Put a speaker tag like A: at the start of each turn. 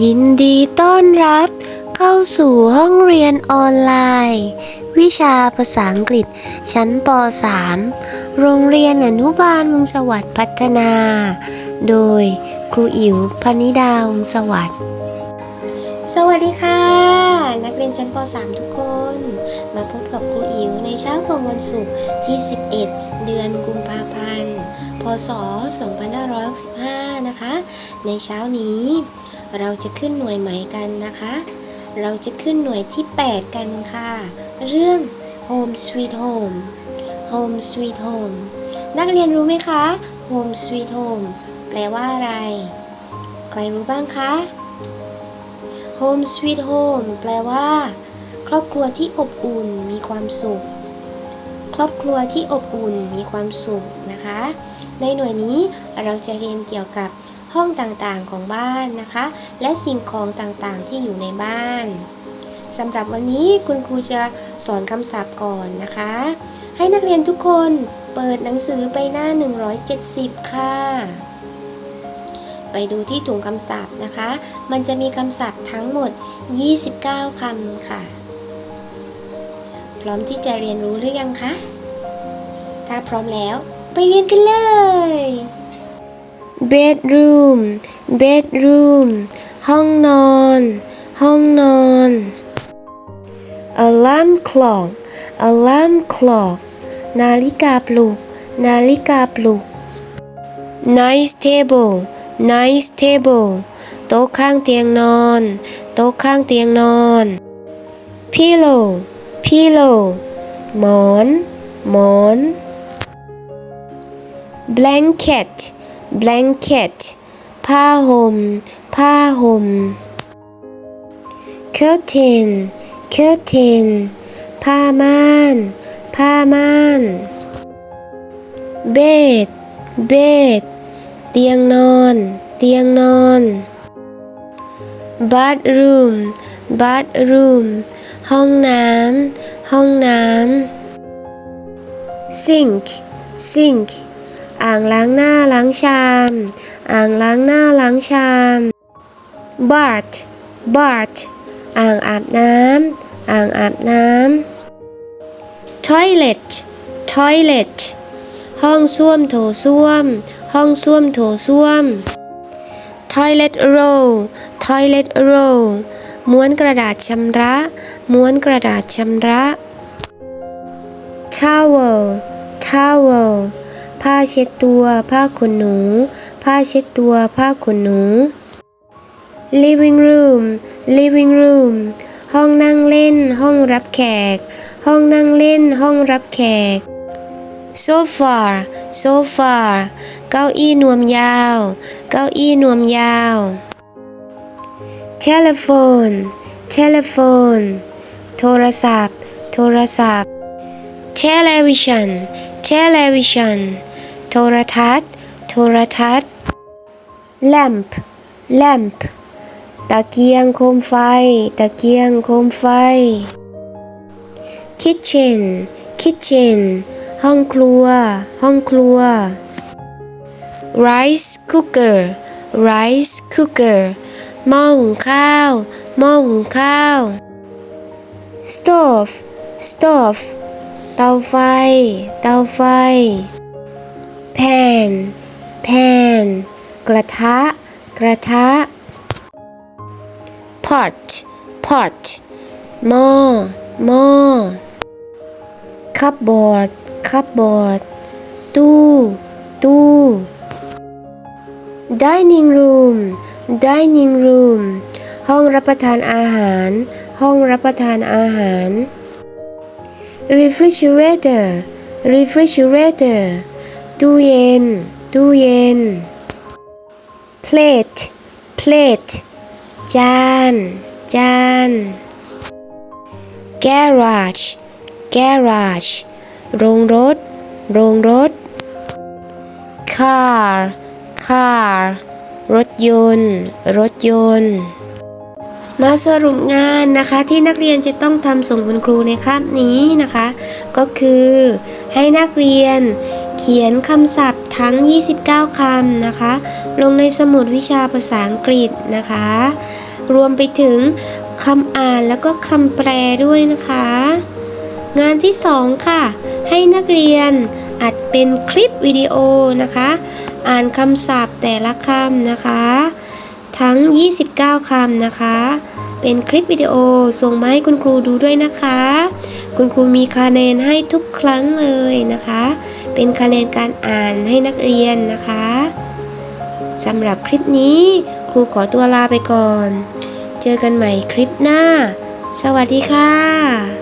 A: ยินดีต้อนรับเข้าสู่ห้องเรียนออนไลน์ วิชาภาษาอังกฤษ ชั้นป .3 โรงเรียนอนุบาลวงสวัสดิ์พัฒนา โดยครูอิ๋วพนิดาวงสวัสดิ์สวัสดีค่ะ นักเรียนชั้นป .3 ทุกคน มาพบกับครูอิ๋วในเช้าของวันศุกร์ที่ 11 เดือนกุมภาพันธ์ พศ 2565 นะคะ ในเช้านี้ เราจะขึ้นหน่วยใหม่กันนะคะ เราจะขึ้นหน่วยที่ 8 กันค่ะ เรื่อง Home Sweet Home Home Sweet Home นักเรียนรู้ไหมคะ Home Sweet Home แปลว่าอะไร ใครรู้บ้างคะ Home Sweet Home แปลว่า ครอบครัวที่อบอุ่นมีความสุข ครอบครัวที่อบอุ่นมีความสุขนะคะ ในหน่วยนี้เราจะเรียนเกี่ยวกับ ห้องต่างๆของบ้านนะคะ และสิ่งของต่างๆที่อยู่ในบ้านสำหรับวันนี้คุณครูจะสอนคำศัพท์ก่อนนะคะ ให้นักเรียนทุกคนเปิดหนังสือไปหน้า 170 ค่ะ ไปดูที่ถุงคำศัพท์นะคะ มันจะมีคำศัพท์ทั้งหมด 29 คำค่ะ พร้อมที่จะเรียนรู้หรือยังคะ ถ้าพร้อมแล้วไปเรียนกันเลย bedroom bedroom ห้องนอน ห้องนอน alarm clock alarm clock นาฬิกาปลุก นาฬิกาปลุก nice table nice table โต๊ะข้างเตียงนอน โต๊ะข้างเตียงนอน pillow pillow หมอน หมอน blanket blanket ผ้าห่ม ผ้าห่ม curtain curtain ผ้าม่าน ผ้าม่าน bed bed เตียงนอน เตียงนอน bathroom bathroom ห้องน้ำ ห้องน้ำ sink sink อ่างล้างหน้าล้างชาม อ่างล้างหน้าล้างชาม bath bath อ่างอาบน้ำอ่างอาบน้ำ toilet toilet ห้องส้วมโถส้วม ห้องส้วมโถส้วม toilet roll toilet roll ม้วนกระดาษชำระ ม้วนกระดาษชำระ towel towel ผ้าเช็ดตัว ผ้าขนหนู ผ้าเช็ดตัว ผ้าขนหนู living room living room ห้องนั่งเล่น ห้องรับแขก ห้องนั่งเล่น ห้องรับแขก sofa sofa เก้าอี้นวมยาว เก้าอี้นวมยาว telephone telephone โทรศัพท์ โทรศัพท์ television television โทรทัศน์ โทรทัศน์ lamp lamp ตะเกียงโคมไฟ ตะเกียงโคมไฟ kitchen kitchen ห้องครัว ห้องครัว rice cooker rice cooker หม้อหุงข้าว หม้อหุงข้าว stove stove เตาไฟ เตาไฟ pan pan กระทะ กระทะ pot pot หม้อ หม้อ cupboard cupboard ตู้ ตู้ dining room dining room ห้องรับประทานอาหาร ห้องรับประทานอาหาร refrigerator refrigerator ตู้เย็น ตู้เย็น plate plate จาน จาน garage garage โรงรถ โรงรถ car car รถยนต์ รถยนต์ มาสรุปงานนะคะที่นักเรียนจะต้องทำส่งคุณครูในคาบนี้นะคะ ก็คือให้นักเรียน เขียนคำศัพท์ทั้ง 29 คำนะคะ ลงในสมุดวิชาภาษาอังกฤษนะคะ รวมไปถึงคำอ่านแล้วก็คำแปลด้วยนะคะ งานที่สองค่ะ ให้นักเรียนอัดเป็นคลิปวิดีโอนะคะ อ่านคำศัพท์แต่ละคำนะคะ ทั้ง 29 คำนะคะ เป็นคลิปวิดีโอส่งมาให้คุณครูดูด้วยนะคะ คุณครูมีคะแนนให้ทุกครั้งเลยนะคะ เป็นคะแนนการอ่านให้นักเรียนนะคะสำหรับคลิปนี้ครูขอตัวลาไปก่อน เจอกันใหม่คลิปหน้า สวัสดีค่ะ